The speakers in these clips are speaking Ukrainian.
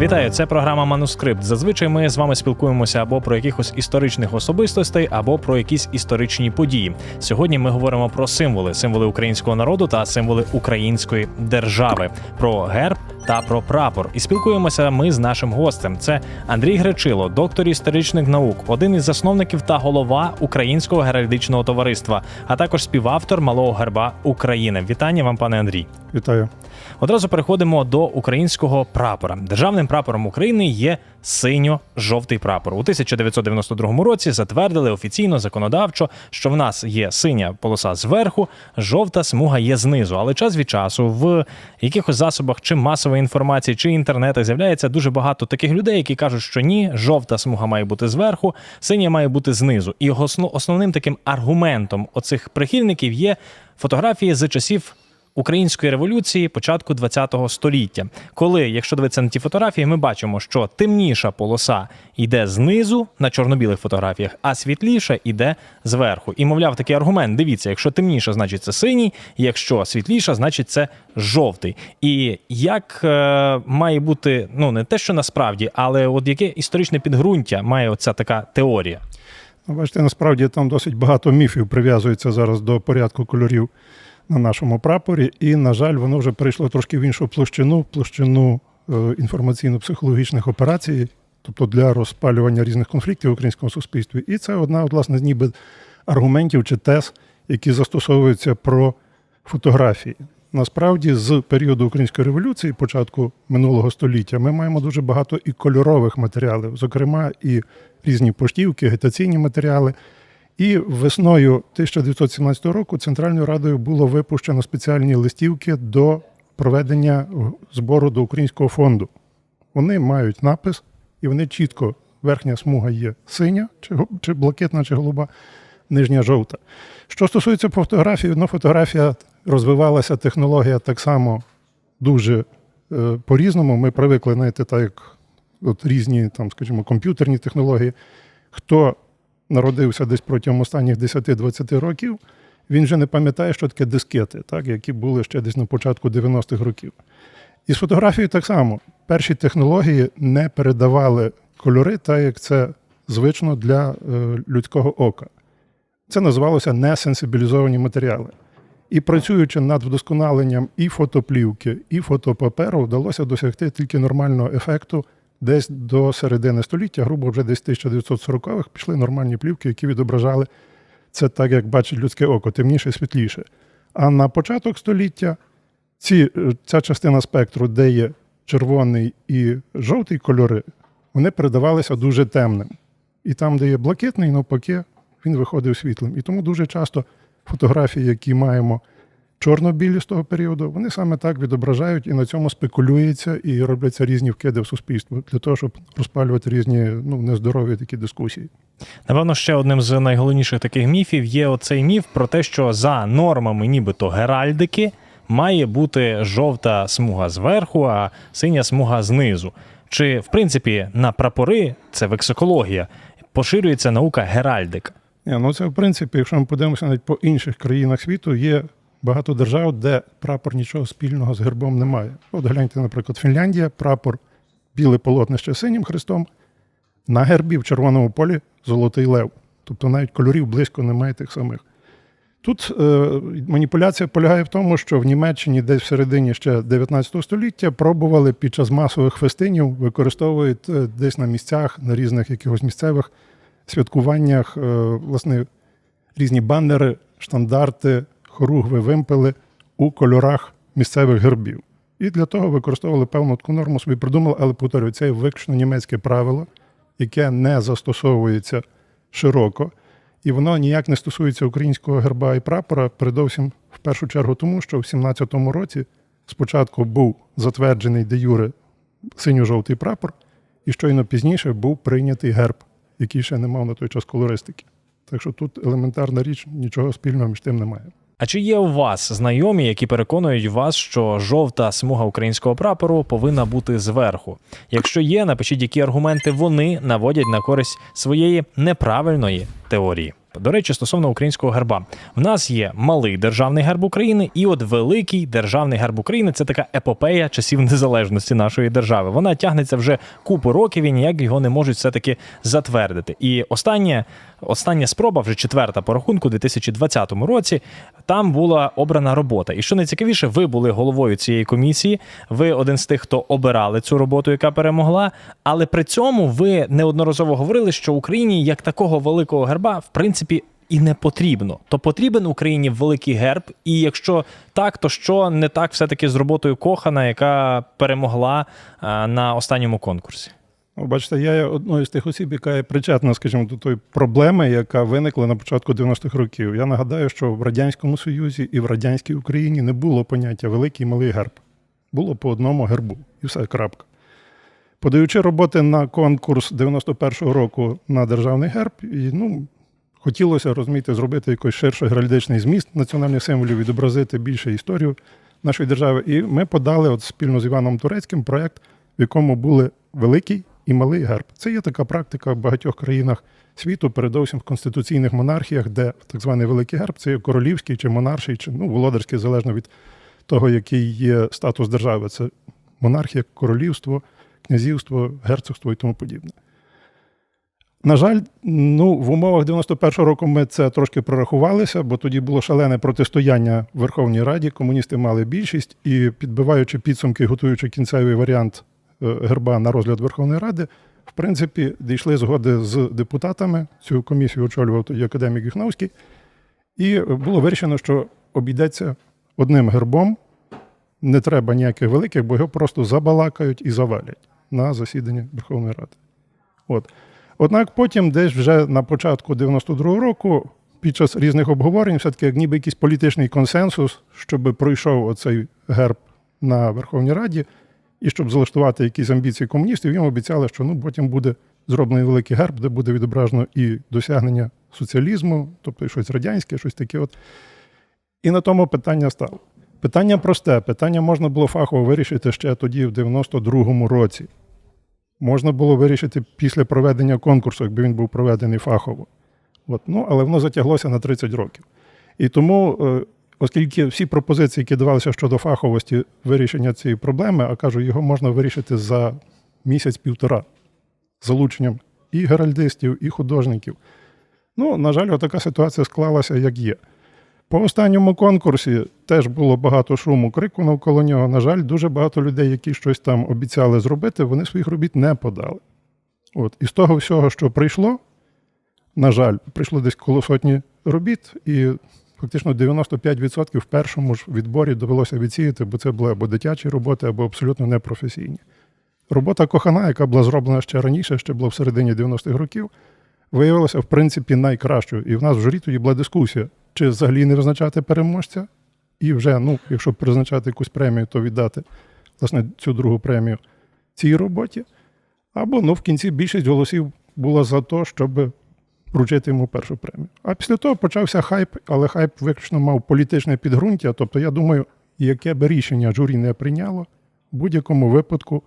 Вітаю, це програма Манускрипт. Зазвичай ми з вами спілкуємося або про якихось історичних особистостей, або про якісь історичні події. Сьогодні ми говоримо про символи, символи українського народу та символи української держави, про герб та про прапор. І спілкуємося ми з нашим гостем. Це Андрій Гречило, доктор історичних наук, один із засновників та голова Українського геральдичного товариства, а також співавтор малого герба України. Вітання вам, пане Андрій. Вітаю. Одразу переходимо до українського прапора. Державним прапором України є синьо-жовтий прапор. У 1992 році затвердили офіційно законодавчо, що в нас є синя полоса зверху, жовта смуга є знизу. Але час від часу в якихось засобах чи масової інформації, чи інтернетах з'являється дуже багато таких людей, які кажуть, що ні, жовта смуга має бути зверху, синя має бути знизу. І основ- основним таким аргументом оцих прихильників є фотографії з часів української революції початку ХХ століття. Коли, якщо дивитися на ті фотографії, ми бачимо, що темніша полоса йде знизу на чорно-білих фотографіях, а світліша йде зверху. І мовляв, такий аргумент: дивіться, якщо темніша, значить це синій, якщо світліша, значить це жовтий. І як е, має бути, ну не те, що насправді, але от яке історичне підґрунтя має оця така теорія? Ну, Бачите, насправді там досить багато міфів прив'язується зараз до порядку кольорів на нашому прапорі, і, на жаль, воно вже перейшло трошки в іншу площину, площину е, інформаційно-психологічних операцій, тобто для розпалювання різних конфліктів в українському суспільстві. І це одна, от, власне, ніби аргументів чи тез, які застосовуються про фотографії. Насправді, з періоду української революції, початку минулого століття, ми маємо дуже багато і кольорових матеріалів, зокрема, і різні поштівки, агітаційні матеріали. І весною 1917 року Центральною Радою було випущено спеціальні листівки до проведення збору до українського фонду. Вони мають напис, і вони чітко, верхня смуга є синя, чи, блакитна, чи голуба, нижня жовта. Що стосується фотографії, ну, фотографія розвивалася, технологія так само дуже е, по-різному. Ми привикли, знаєте, так як от різні, там, скажімо, комп'ютерні технології. Хто народився десь протягом останніх 10-20 років, він вже не пам'ятає, що таке дискети, так, які були ще десь на початку 90-х років. І з фотографією так само. Перші технології не передавали кольори, так як це звично для е, людського ока. Це називалося несенсибілізовані матеріали. І працюючи над вдосконаленням і фотоплівки, і фотопаперу, вдалося досягти тільки нормального ефекту десь до середини століття, грубо вже десь 1940-х, пішли нормальні плівки, які відображали це так, як бачить людське око, темніше, світліше. А на початок століття ці, е, ця частина спектру, де є червоний і жовтий кольори, вони передавалися дуже темним. І там, де є блакитний, навпаки, він виходив світлим. І тому дуже часто фотографії, які маємо чорно-білі з того періоду, вони саме так відображають і на цьому спекулюється і робляться різні вкиди в суспільство для того, щоб розпалювати різні ну, нездорові такі дискусії. Напевно, ще одним з найголовніших таких міфів є оцей міф про те, що за нормами, нібито геральдики, має бути жовта смуга зверху, а синя смуга знизу. Чи в принципі на прапори це вексикологія, поширюється наука геральдика? Ні, ну це в принципі, якщо ми подивимося навіть по інших країнах світу, є багато держав, де прапор нічого спільного з гербом не має. От гляньте, наприклад, Фінляндія, прапор біле полотнище синім хрестом, на гербі в червоному полі золотий лев. Тобто навіть кольорів близько немає тих самих. Тут е, маніпуляція полягає в тому, що в Німеччині десь в середині ще 19 століття пробували під час масових фестинів, використовують е, десь на місцях, на різних якихось місцевих святкуваннях, е, власне, різні банери, штандарти, хоругви, вимпели у кольорах місцевих гербів. І для того використовували певну таку норму, собі придумали, але повторюю, це виключно німецьке правило, яке не застосовується широко, і воно ніяк не стосується українського герба і прапора, передовсім в першу чергу тому, що в 17-му році спочатку був затверджений де юре синьо-жовтий прапор, і щойно пізніше був прийнятий герб, який ще не мав на той час колористики. Так що тут елементарна річ, нічого спільного між тим немає. А чи є у вас знайомі, які переконують вас, що жовта смуга українського прапору повинна бути зверху? Якщо є, напишіть, які аргументи вони наводять на користь своєї неправильної теорії. До речі, стосовно українського герба, в нас є малий державний герб України, і от великий державний герб України це така епопея часів незалежності нашої держави. Вона тягнеться вже купу років і ніяк його не можуть все таки затвердити. І останнє, остання спроба, вже четверта по рахунку, у 2020 році. Там була обрана робота. І що найцікавіше, ви були головою цієї комісії. Ви один з тих, хто обирали цю роботу, яка перемогла. Але при цьому ви неодноразово говорили, що Україні як такого великого герба, в принципі, і не потрібно. То потрібен Україні великий герб. І якщо так, то що не так все-таки з роботою Кохана, яка перемогла на останньому конкурсі? Бачите, я є одною з тих осіб, яка є причетна, скажімо, до тої проблеми, яка виникла на початку 90-х років. Я нагадаю, що в Радянському Союзі і в радянській Україні не було поняття великий і малий герб. Було по одному гербу. І все, крапка. Подаючи роботи на конкурс 91-го року на державний герб, і, ну, хотілося розумієте, зробити якийсь ширший геральдичний зміст національних символів, відобразити більше історію нашої держави. І ми подали от спільно з Іваном Турецьким проєкт, в якому були великий і малий герб. Це є така практика в багатьох країнах світу, передовсім в конституційних монархіях, де так званий великий герб це є королівський чи монарший, чи ну, володарський, залежно від того, який є статус держави. Це монархія, королівство, князівство, герцогство і тому подібне. На жаль, ну, в умовах 91-го року ми це трошки прорахувалися, бо тоді було шалене протистояння в Верховній Раді. Комуністи мали більшість і, підбиваючи підсумки, готуючи кінцевий варіант герба на розгляд Верховної Ради, в принципі, дійшли згоди з депутатами. Цю комісію очолював тоді академік Юхновський. І було вирішено, що обійдеться одним гербом. Не треба ніяких великих, бо його просто забалакають і завалять на засіданні Верховної Ради. От. Однак потім, десь вже на початку 92-го року, під час різних обговорень, все-таки як ніби якийсь політичний консенсус, щоб пройшов оцей герб на Верховній Раді, і щоб залаштувати якісь амбіції комуністів, їм обіцяли, що ну, потім буде зроблений великий герб, де буде відображено і досягнення соціалізму, тобто і щось радянське, щось таке. От. І на тому питання стало. Питання просте. Питання можна було фахово вирішити ще тоді, в 92-му році. Можна було вирішити після проведення конкурсу, якби він був проведений фахово. От, ну, але воно затяглося на 30 років. І тому, е, оскільки всі пропозиції, які давалися щодо фаховості вирішення цієї проблеми, а кажу, його можна вирішити за місяць-півтора залученням і геральдистів, і художників. Ну, на жаль, така ситуація склалася, як є. По останньому конкурсі теж було багато шуму, крику навколо нього. На жаль, дуже багато людей, які щось там обіцяли зробити, вони своїх робіт не подали. От. І з того всього, що прийшло, на жаль, прийшло десь коло сотні робіт, і фактично 95% в першому ж відборі довелося відсіяти, бо це були або дитячі роботи, або абсолютно непрофесійні. Робота Кохана, яка була зроблена ще раніше, ще була в середині 90-х років, виявилася в принципі найкращою. І в нас в журі тоді була дискусія, чи взагалі не визначати переможця, і вже, ну, якщо призначати якусь премію, то віддати власне цю другу премію цій роботі. Або ну, в кінці більшість голосів була за те, щоб вручити йому першу премію. А після того почався хайп, але хайп виключно мав політичне підґрунтя. Тобто, я думаю, яке би рішення журі не прийняло, в будь-якому випадку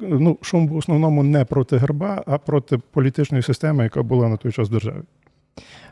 ну, шум в основному не проти герба, а проти політичної системи, яка була на той час в державі.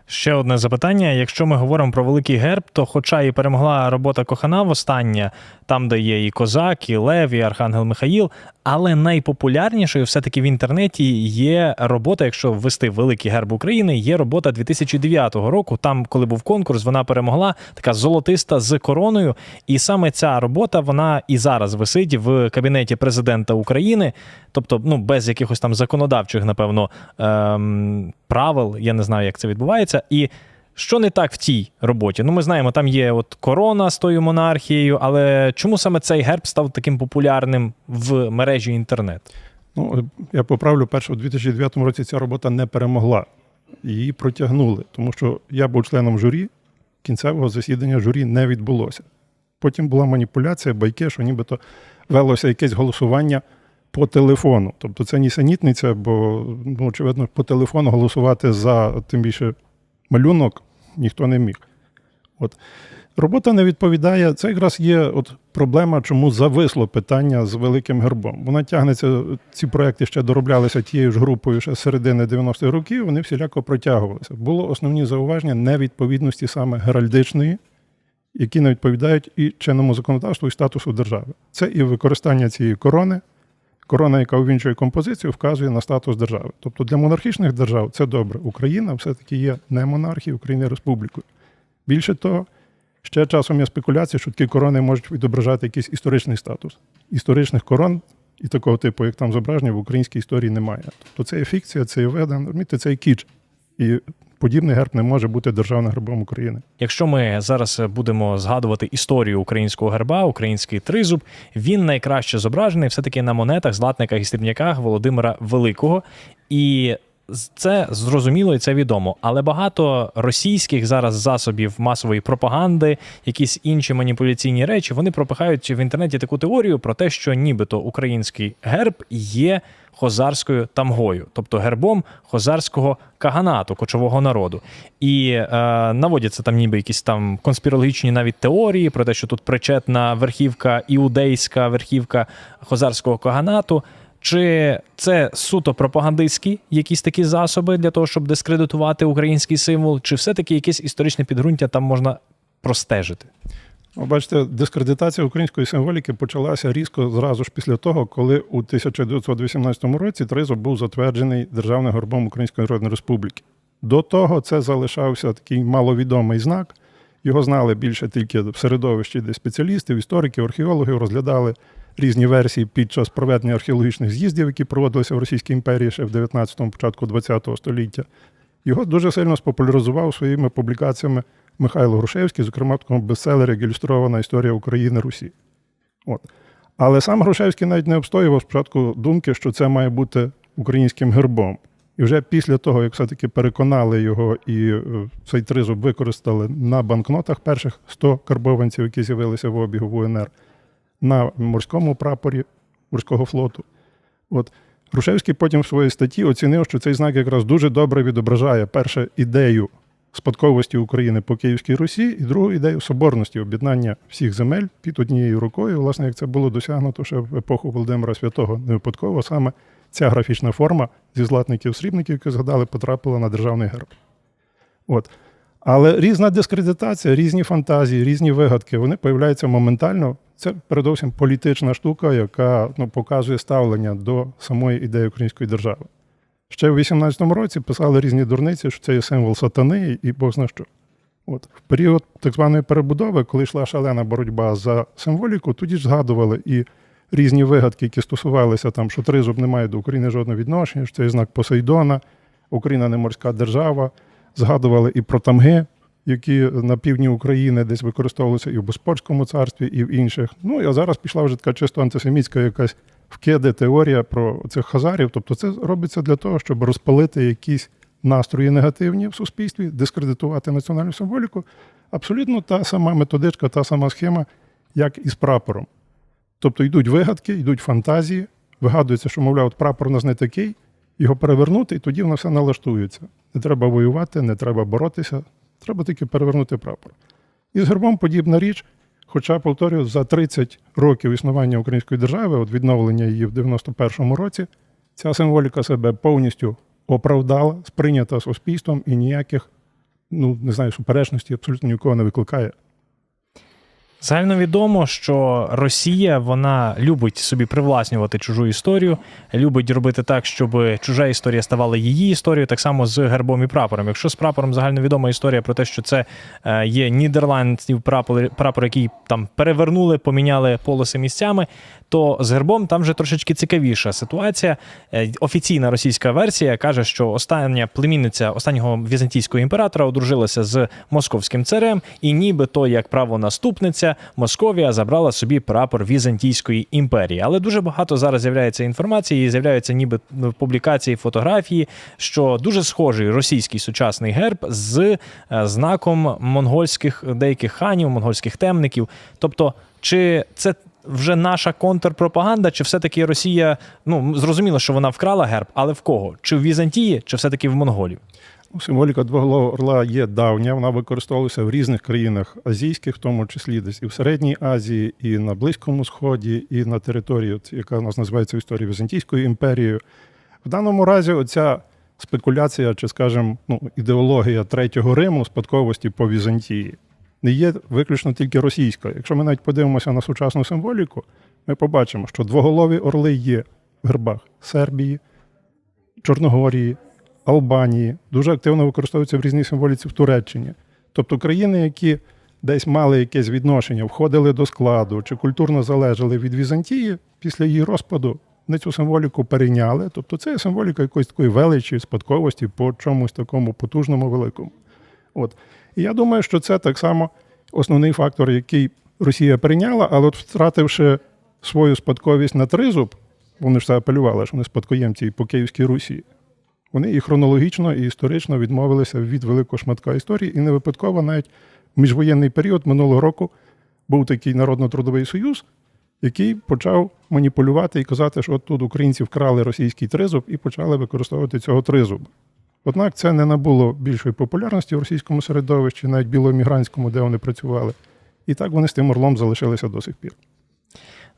Ще одне запитання. Якщо ми говоримо про великий герб, то хоча і перемогла робота Кохана востаннє, там, де є і Козак, і Лев, і Архангел Михаїл, але найпопулярнішою все-таки в інтернеті є робота, якщо ввести великий герб України, є робота 2009 року. Там, коли був конкурс, вона перемогла, така золотиста з короною. І саме ця робота вона і зараз висить в кабінеті президента України, тобто, ну без якихось там законодавчих, напевно, ем, правил. Я не знаю, як це відбувається. І що не так в тій роботі? Ну, ми знаємо, там є от корона з тою монархією, але чому саме цей герб став таким популярним в мережі інтернет? Ну, я поправлю, перше, у 2009 році ця робота не перемогла. Її протягнули, тому що я був членом журі, кінцевого засідання журі не відбулося. Потім була маніпуляція, байки, що нібито велося якесь голосування по телефону. Тобто це нісенітниця, бо, ну, очевидно, по телефону голосувати за тим більше малюнок ніхто не міг. От. Робота не відповідає. Це якраз є от проблема, чому зависло питання з великим гербом. Вона тягнеться. Ці проекти ще дороблялися тією ж групою ще з середини 90-х років. Вони всіляко протягувалися. Було основні зауваження невідповідності саме геральдичної, які не відповідають і чинному законодавству, і статусу держави. Це і використання цієї корони. Корона, яка увінчує композицію, вказує на статус держави. Тобто для монархічних держав це добре. Україна все-таки є не монархією, Україна республікою. Більше того, ще часом є спекуляції, що такі корони можуть відображати якийсь історичний статус. Історичних корон і такого типу, як там зображення, в українській історії немає. Тобто це є фікція, це є вигадано, розумієте, це є кіч. І подібний герб не може бути державним гербом України. Якщо ми зараз будемо згадувати історію українського герба, український тризуб, він найкраще зображений все-таки на монетах, златниках і срібняках Володимира Великого. І це зрозуміло і це відомо. Але багато російських зараз засобів масової пропаганди, якісь інші маніпуляційні речі, вони пропихають в інтернеті таку теорію про те, що нібито український герб є хозарською тамгою, тобто гербом хозарського каганату, кочового народу. І е, наводяться там ніби якісь там конспірологічні навіть теорії про те, що тут причетна верхівка іудейська верхівка хозарського каганату. Чи це суто пропагандистські якісь такі засоби для того, щоб дискредитувати український символ, чи все-таки якесь історичне підґрунтя там можна простежити? Ви бачите, дискредитація української символіки почалася різко зразу ж після того, коли у 1918 році тризуб був затверджений державним гербом Української Народної Республіки. До того це залишався такий маловідомий знак. Його знали більше тільки в середовищі, де спеціалістів, істориків, археологів розглядали різні версії під час проведення археологічних з'їздів, які проводилися в Російській імперії ще в 19-му, початку 20-го століття. Його дуже сильно спопуляризував своїми публікаціями Михайло Грушевський, зокрема в такому бестселері як ілюстрована історія України Русі. От. Але сам Грушевський навіть не обстоював спочатку думки, що це має бути українським гербом. І вже після того, як все-таки переконали його і е, цей тризуб використали на банкнотах перших 100 карбованців, які з'явилися в обігу в УНР, на морському прапорі морського флоту. От Грушевський потім в своїй статті оцінив, що цей знак якраз дуже добре відображає перше ідею спадковості України по Київській Русі, і другу ідею соборності об'єднання всіх земель під однією рукою. Власне, як це було досягнуто ще в епоху Володимира Святого, не випадково саме ця графічна форма зі златників срібників, які згадали, потрапила на державний герб. От. Але різна дискредитація, різні фантазії, різні вигадки, вони появляються моментально. Це передовсім політична штука, яка ну, показує ставлення до самої ідеї української держави. Ще в 18-му році писали різні дурниці, що це є символ сатани і Бог зна що. От. В період так званої перебудови, коли йшла шалена боротьба за символіку, тоді ж згадували і різні вигадки, які стосувалися там, що тризуб не має до України жодного відношення, що це є знак Посейдона, Україна не морська держава. Згадували і про тамги, які на півдні України десь використовувалися і в Боспорському царстві, і в інших. Ну а зараз пішла вже така чисто антисемітська якась вкиди, теорія про цих хазарів. Тобто, це робиться для того, щоб розпалити якісь настрої негативні в суспільстві, дискредитувати національну символіку. Абсолютно та сама методичка, та сама схема, як і з прапором. Тобто йдуть вигадки, йдуть фантазії, вигадується, що, мовляв, от прапор у нас не такий, його перевернути, і тоді воно все налаштується. Не треба воювати, не треба боротися, треба тільки перевернути прапор. І з гербом подібна річ. Хоча, повторюю, за 30 років існування української держави, от відновлення її в 91-му році, ця символіка себе повністю оправдала, сприйнята суспільством і ніяких, ну не знаю, суперечностей абсолютно нікого не викликає. Загальновідомо, що Росія вона любить собі привласнювати чужу історію, любить робити так, щоб чужа історія ставала її історією, так само з гербом і прапором. Якщо з прапором загальновідома історія про те, що це е, є нідерландський прапор, прапор, який там перевернули, поміняли полоси місцями, то з гербом там вже трошечки цікавіша ситуація. Е, Офіційна російська версія каже, що остання племінниця останнього візантійського імператора одружилася з московським царем, і нібито як правонаступниця Московія забрала собі прапор Візантійської імперії. Але дуже багато зараз з'являється інформації, і з'являються ніби публікації фотографії, що дуже схожий російський сучасний герб з е, знаком монгольських деяких ханів, монгольських темників. Тобто, чи це вже наша контрпропаганда, чи все-таки Росія, ну зрозуміло, що вона вкрала герб, але в кого? Чи в Візантії, чи все-таки в Монголів? Символіка двоголового орла є давня, вона використовувалася в різних країнах азійських, в тому числі десь і в Середній Азії, і на Близькому Сході, і на території, яка у нас називається в історії Візантійською імперією. В даному разі оця спекуляція, чи, скажімо, ну, ідеологія Третього Риму, спадковості по Візантії, не є виключно тільки російською. Якщо ми навіть подивимося на сучасну символіку, ми побачимо, що двоголові орли є в гербах Сербії, Чорногорії, Албанії, дуже активно використовуються в різній символіці в Туреччині. Тобто країни, які десь мали якесь відношення, входили до складу чи культурно залежали від Візантії після її розпаду, вони цю символіку перейняли. Тобто це символіка якоїсь такої величі, спадковості по чомусь такому потужному великому. От. І я думаю, що це так само основний фактор, який Росія прийняла, але от втративши свою спадковість на тризуб, вони ж це апелювали, що вони спадкоємці по Київській Русі. Вони і хронологічно, і історично відмовилися від великого шматка історії, і не випадково навіть міжвоєнний період минулого року був такий народно-трудовий союз, який почав маніпулювати і казати, що от тут українці вкрали російський тризуб і почали використовувати цього тризуба. Однак це не набуло більшої популярності в російському середовищі, навіть білоемігрантському, де вони працювали. І так вони з тим орлом залишилися до сих пір.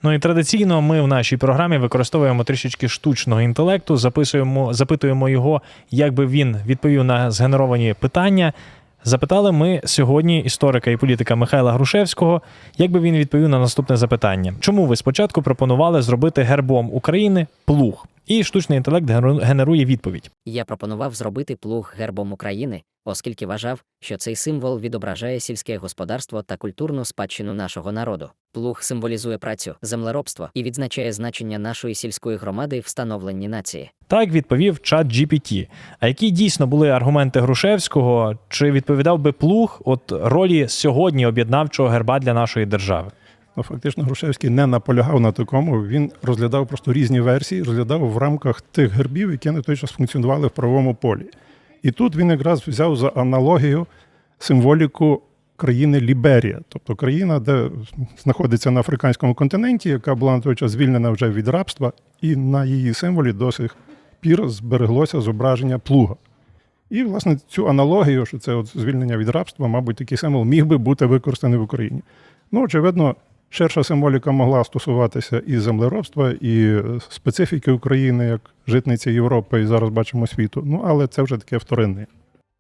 Ну і традиційно ми в нашій програмі використовуємо трішечки штучного інтелекту, записуємо, запитуємо його, як би він відповів на згенеровані питання. Запитали ми сьогодні історика і політика Михайла Грушевського, як би він відповів на наступне запитання: чому ви спочатку пропонували зробити гербом України плуг? І штучний інтелект генеру- генерує відповідь. Я пропонував зробити плуг гербом України, оскільки вважав, що цей символ відображає сільське господарство та культурну спадщину нашого народу. Плуг символізує працю, землеробство і відзначає значення нашої сільської громади в становленні нації. Так відповів чат GPT. А які дійсно були аргументи Грушевського? Чи відповідав би плуг от ролі сьогодні об'єднавчого герба для нашої держави? Ну, фактично, Грушевський не наполягав на такому. Він розглядав просто різні версії, розглядав в рамках тих гербів, які на той час функціонували в правовому полі. І тут він якраз взяв за аналогію символіку країни Ліберія, тобто країна, де знаходиться на африканському континенті, яка була на той час звільнена вже від рабства, і на її символі до сих пір збереглося зображення плуга. І, власне, цю аналогію, що це от звільнення від рабства, мабуть, такий символ міг би бути використаний в Україні. Ну, очевидно, ширша символіка могла стосуватися і землеробства, і специфіки України як житниці Європи, і зараз бачимо світу. Ну, але це вже таке вторинне.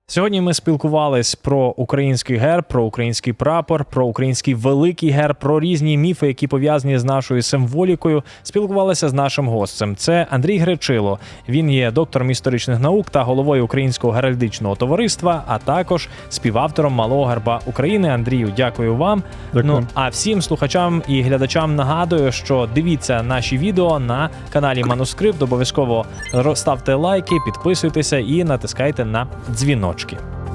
Сьогодні ми спілкувались про український герб, про український прапор, про український великий герб, про різні міфи, які пов'язані з нашою символікою. Спілкувалися з нашим гостем. Це Андрій Гречило. Він є доктором історичних наук та головою Українського геральдичного товариства, а також співавтором малого герба України. Андрію, дякую вам. Дякую. Ну а всім слухачам і глядачам нагадую, що дивіться наші відео на каналі Манускрипт. Обов'язково ставте лайки, підписуйтеся і натискайте на сорочки.